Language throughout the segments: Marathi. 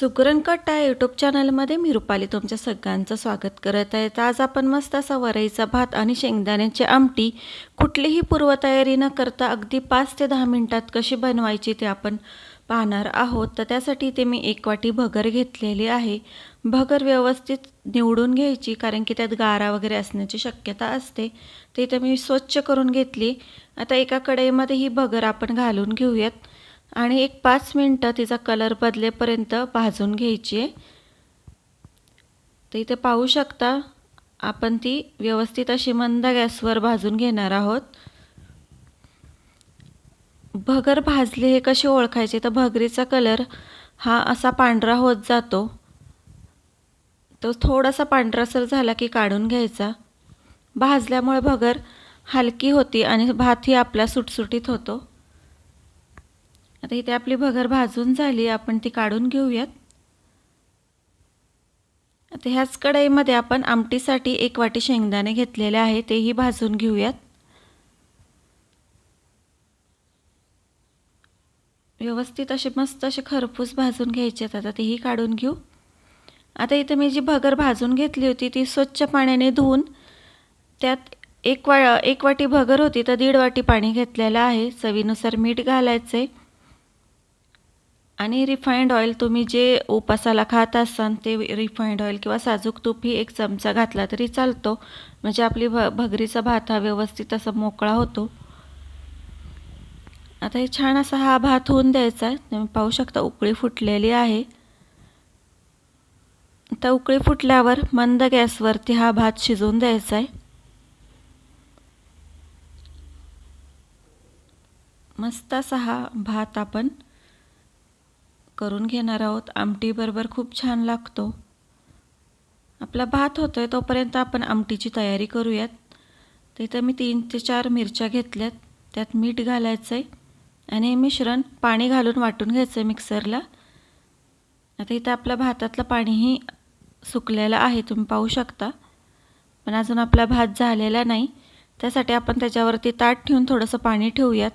सुगरणकट या यूट्यूब चॅनलमध्ये मी रुपाली तुमच्या सगळ्यांचं स्वागत करत आहे. तर आज आपण मस्त असा वरईचा भात आणि शेंगदाण्याची आमटी कुठलीही पूर्वतयारी न करता अगदी पाच ते दहा मिनटात कशी बनवायची ते आपण पाहणार आहोत. तर त्यासाठी ते मी एक वाटी भगर घेतलेली आहे. भगर व्यवस्थित निवडून घ्यायची कारण की त्यात गारा वगैरे असण्याची शक्यता असते. ते इथे मी स्वच्छ करून घेतली. आता एका कढईमध्ये ही भगर आपण घालून घेऊयात. आणि एक पाच मिनटं तिचा कलर बदलेपर्यंत भाजून घ्यायची आहे. तर इथे पाहू शकता आपण ती व्यवस्थित अशी मंद गॅसवर भाजून घेणार आहोत. भगर भाजले हे कसे ओळखायचे? तर भगरीचा कलर हा असा पांढरा होत जातो. तो थोडासा पांढरासर झाला की काढून घ्यायचा. भाजल्यामुळे भगर हलकी होती आणि भातही आपला सुटसुटीत होतो. आता इथे आपली भगर भाजून झाली आपण ती काढून घेऊयात. आता ह्याच कढईमध्ये आपण आमटीसाठी एक वाटी शेंगदाणे घेतलेले आहे तेही भाजून घेऊयात. व्यवस्थित असे मस्त असे खरपूस भाजून घ्यायचे आहेत आता तेही काढून घेऊ. आता इथे मी जी भगर भाजून घेतली होती ती स्वच्छ पाण्याने धुवून त्यात एक वा एक वाटी भगर होती तर दीड वाटी पाणी घेतलेलं आहे. चवीनुसार मीठ घालायचं आहे आणि रिफाईंड ऑइल तुम्ही जे उपासाला खात असाल ते रिफाईंड ऑइल किंवा साजूक तूपही एक चमचा घातला तरी चालतो. म्हणजे आपली भ भगरीचा भात हा व्यवस्थित असा मोकळा होतो. आता हे छान असा हा भात होऊन द्यायचा आहे. तुम्ही पाहू शकता उकळी फुटलेली आहे. आता उकळी फुटल्यावर मंद गॅसवरती हा भात शिजवून द्यायचा आहे. मस्त असा हा भात आपण करून घेणार आहोत. आमटीबरोबर खूप छान लागतो. आपला भात होतो आहे तोपर्यंत आपण आमटीची तयारी करूयात. तिथं मी तीन ते चार मिरच्या घेतल्यात. त्यात मीठ घालायचं आहे आणि मिश्रण पाणी घालून वाटून घ्यायचं आहे मिक्सरला. आता इथं आपल्या भातातलं पाणीही सुकलेलं आहे तुम्ही पाहू शकता. पण अजून आपला भात झालेला नाही. त्यासाठी आपण त्याच्यावरती ताट ठेवून थोडंसं पाणी ठेवूयात.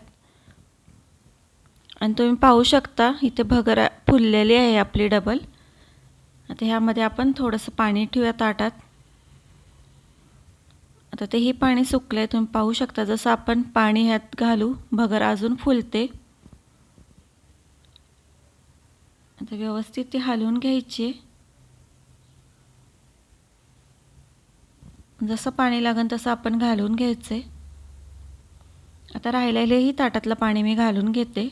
आणि तुम्ही पाहू शकता इथे भगर फुललेली आहे आपली डबल आता ह्यामध्ये आपण थोडंसं पाणी ठेवूया ताटात. आता तेही पाणी सुकलं आहे तुम्ही पाहू शकता जसं आपण पाणी ह्यात घालू भगर अजून फुलते. आता व्यवस्थित ती हलवून घ्यायची. जसं पाणी लागेल तसं आपण घालून घ्यायचं आहे आता राहिलेलेही ताटातलं पाणी मी घालून घेते.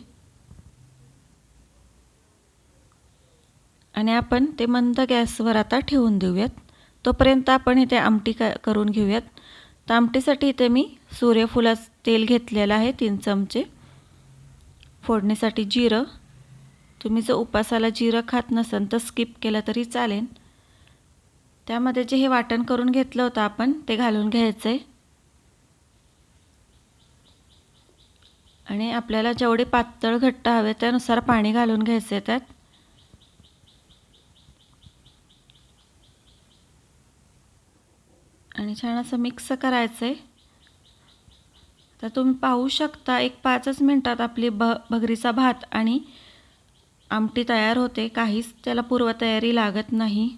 आणि आपण ते मंद गॅसवर आता ठेवून देऊयात. तोपर्यंत आपण इथे आमटी का करून घेऊयात. तर आमटीसाठी इथे मी सूर्यफुलाचं तेल घेतलेलं आहे तीन चमचे. फोडणीसाठी जिरं. तुम्ही जर उपासाला जिरं खात नसन तर स्किप केलं तरी चालेल. त्यामध्ये जे हे वाटण करून घेतलं होतं आपण ते घालून घ्यायचं आहे आणि आपल्याला जेवढे पातळ घट्ट हवे त्यानुसार पाणी घालून घ्यायचं आहे त्यात. आणि छान असं मिक्स करायचं आहे तर तुम्ही पाहू शकता एक पाचच मिनटात आपली भ भगरीचा भात आणि आमटी तयार होते. काहीच त्याला पूर्वतयारी लागत नाही.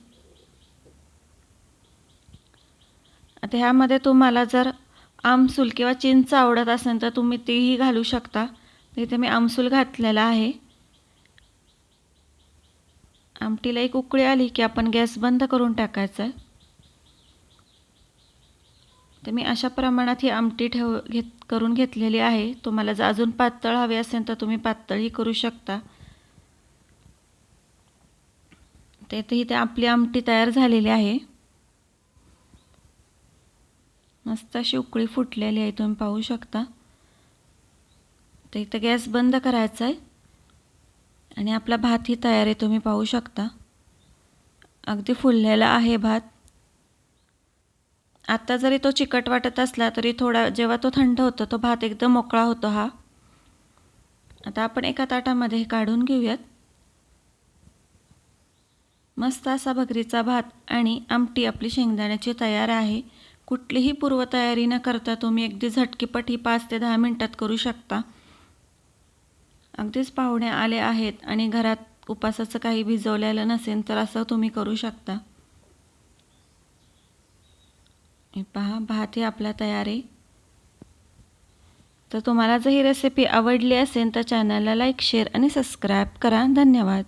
आता ह्यामध्ये तुम्हाला जर आमसूल किंवा चिंच आवडत असेल तर तुम्ही तीही घालू शकता. तिथे मी आमसूल घातलेला आहे. आमटीला एक उकळी आली की आपण गॅस बंद करून टाकायचा. आहे तर मी अशा प्रमाणात ही आमटी ठेव घेत करून घेतलेली आहे. तुम्हाला जर अजून पातळ हवे असेल तर तुम्ही पातळही करू शकता. ते इथे आपली आमटी तयार झालेली आहे. मस्त अशी उकळी फुटलेली आहे तुम्ही पाहू शकता. तर इथं गॅस बंद करायचा आहे. आणि आपला भातही तयार आहे तुम्ही पाहू शकता. अगदी फुललेला आहे भात. आत्ता जरी तो चिकट वाटत असला तरी थोडा जेव्हा तो थंड होतो तो भात एकदम मोकळा होतो हा. आता आपण एका ताटामध्ये काढून घेऊयात. मस्त असा भगरीचा भात आणि आमटी आपली शेंगदाण्याची तयार आहे. कुठलीही पूर्वतयारी न करता तुम्ही अगदी झटकीपट ही पाच ते दहा मिनटात करू शकता. अगदीच पाहुणे आले आहेत आणि घरात उपासाचं काही भिजवलेलं नसेल तर असं तुम्ही करू शकता. हे पहा भात हे आपला तयार आहे. तर तुम्हाला जर ही रेसिपी आवडली असेल तर चॅनलला लाईक शेअर आणि सबस्क्राईब करा. धन्यवाद.